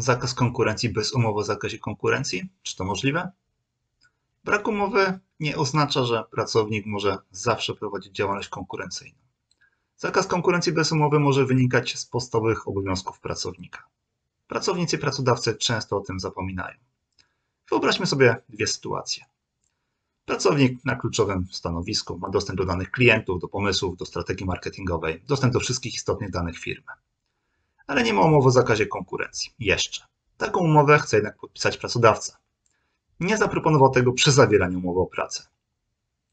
Zakaz konkurencji bez umowy o zakazie konkurencji? Czy to możliwe? Brak umowy nie oznacza, że pracownik może zawsze prowadzić działalność konkurencyjną. Zakaz konkurencji bez umowy może wynikać z podstawowych obowiązków pracownika. Pracownicy i pracodawcy często o tym zapominają. Wyobraźmy sobie dwie sytuacje. Pracownik na kluczowym stanowisku ma dostęp do danych klientów, do pomysłów, do strategii marketingowej, dostęp do wszystkich istotnych danych firmy. Ale nie ma umowy o zakazie konkurencji. Jeszcze. Taką umowę chce jednak podpisać pracodawca. Nie zaproponował tego przy zawieraniu umowy o pracę.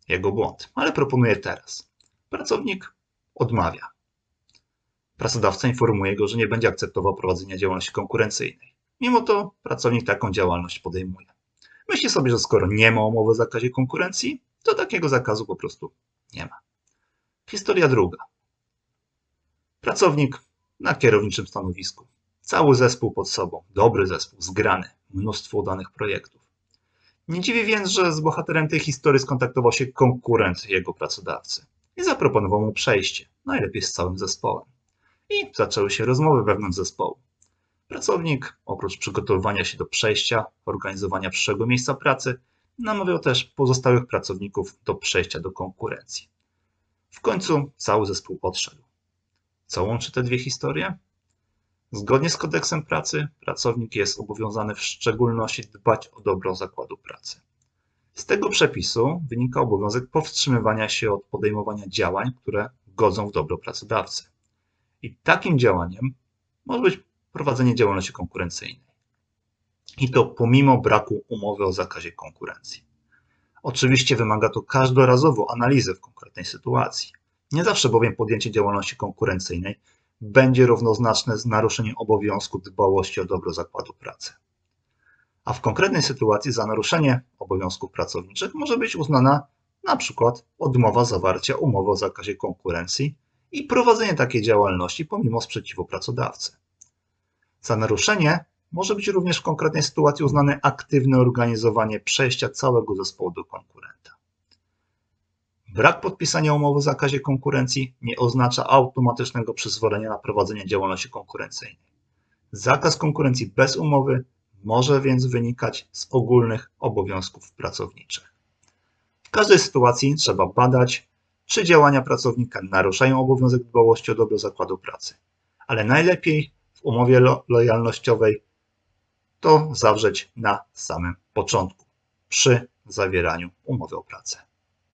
Jego błąd, ale proponuje teraz. Pracownik odmawia. Pracodawca informuje go, że nie będzie akceptował prowadzenia działalności konkurencyjnej. Mimo to pracownik taką działalność podejmuje. Myśli sobie, że skoro nie ma umowy o zakazie konkurencji, to takiego zakazu po prostu nie ma. Historia druga. Pracownik na kierowniczym stanowisku. Cały zespół pod sobą, dobry zespół, zgrany, mnóstwo udanych projektów. Nie dziwi więc, że z bohaterem tej historii skontaktował się konkurent jego pracodawcy i zaproponował mu przejście, najlepiej z całym zespołem. I zaczęły się rozmowy wewnątrz zespołu. Pracownik, oprócz przygotowywania się do przejścia, organizowania przyszłego miejsca pracy, namawiał też pozostałych pracowników do przejścia do konkurencji. W końcu cały zespół odszedł. Co łączy te dwie historie? Zgodnie z kodeksem pracy, pracownik jest obowiązany w szczególności dbać o dobro zakładu pracy. Z tego przepisu wynika obowiązek powstrzymywania się od podejmowania działań, które godzą w dobro pracodawcy. I takim działaniem może być prowadzenie działalności konkurencyjnej. I to pomimo braku umowy o zakazie konkurencji. Oczywiście wymaga to każdorazowo analizy w konkretnej sytuacji. Nie zawsze bowiem podjęcie działalności konkurencyjnej będzie równoznaczne z naruszeniem obowiązku dbałości o dobro zakładu pracy. A w konkretnej sytuacji za naruszenie obowiązków pracowniczych może być uznana na przykład odmowa zawarcia umowy o zakazie konkurencji i prowadzenie takiej działalności pomimo sprzeciwu pracodawcy. Za naruszenie może być również w konkretnej sytuacji uznane aktywne organizowanie przejścia całego zespołu do konkurenta. Brak podpisania umowy o zakazie konkurencji nie oznacza automatycznego przyzwolenia na prowadzenie działalności konkurencyjnej. Zakaz konkurencji bez umowy może więc wynikać z ogólnych obowiązków pracowniczych. W każdej sytuacji trzeba badać, czy działania pracownika naruszają obowiązek dbałości o dobro zakładu pracy, ale najlepiej w umowie lo lojalnościowej to zawrzeć na samym początku, przy zawieraniu umowy o pracę.